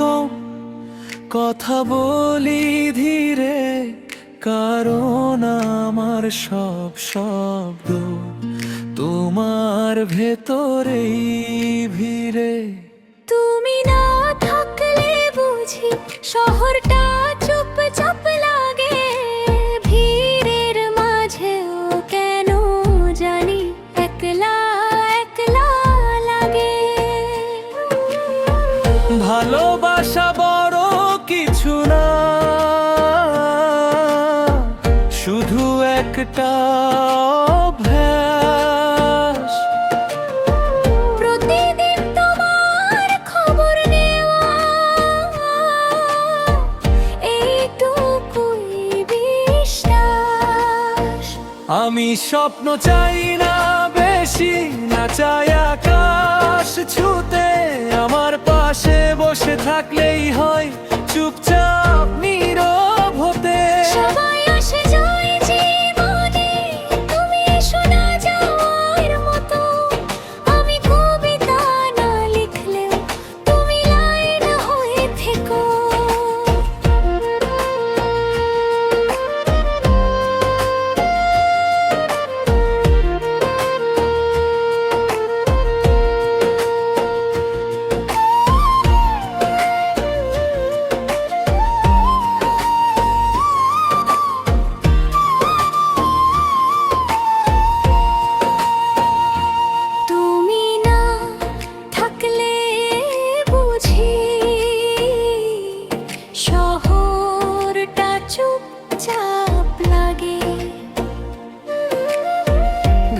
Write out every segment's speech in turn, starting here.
কম, কথা বলি ধীরে, কারণ আমার সব শব্দ তোমার ভেতরেই ভিড়ে। তুমি না থাকলে বুঝি শহরটা চুপচাপ ভালোবাসা বড় কিছু না। শুধু একটা আমি স্বপ্ন চাই না বেশি না চাই পাশে বসে থাকলেই হয় চুপচাপ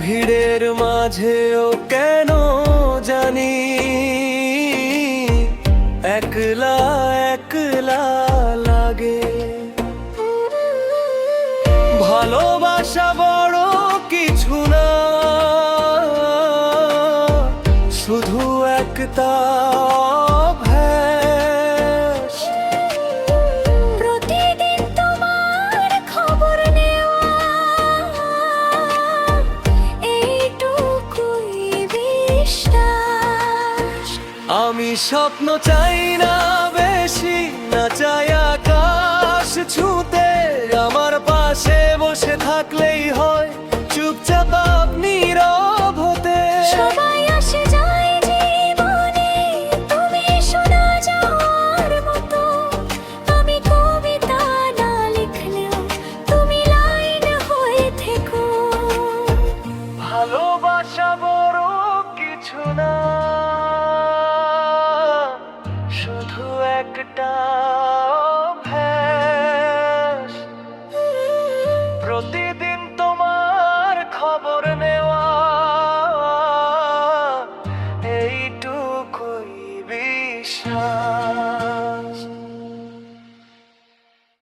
ভিড়ের মাঝেও কেন জানি? একলা একলা লাগে। ভালোবাসা বড় কিছু না। শুধু একটা আমি স্বপ্ন চাই না বেশি না চাই একটা অভ্যাস। প্রতিদিন তোমার খবর নেওয়া এইটুকুই বিশ্বাস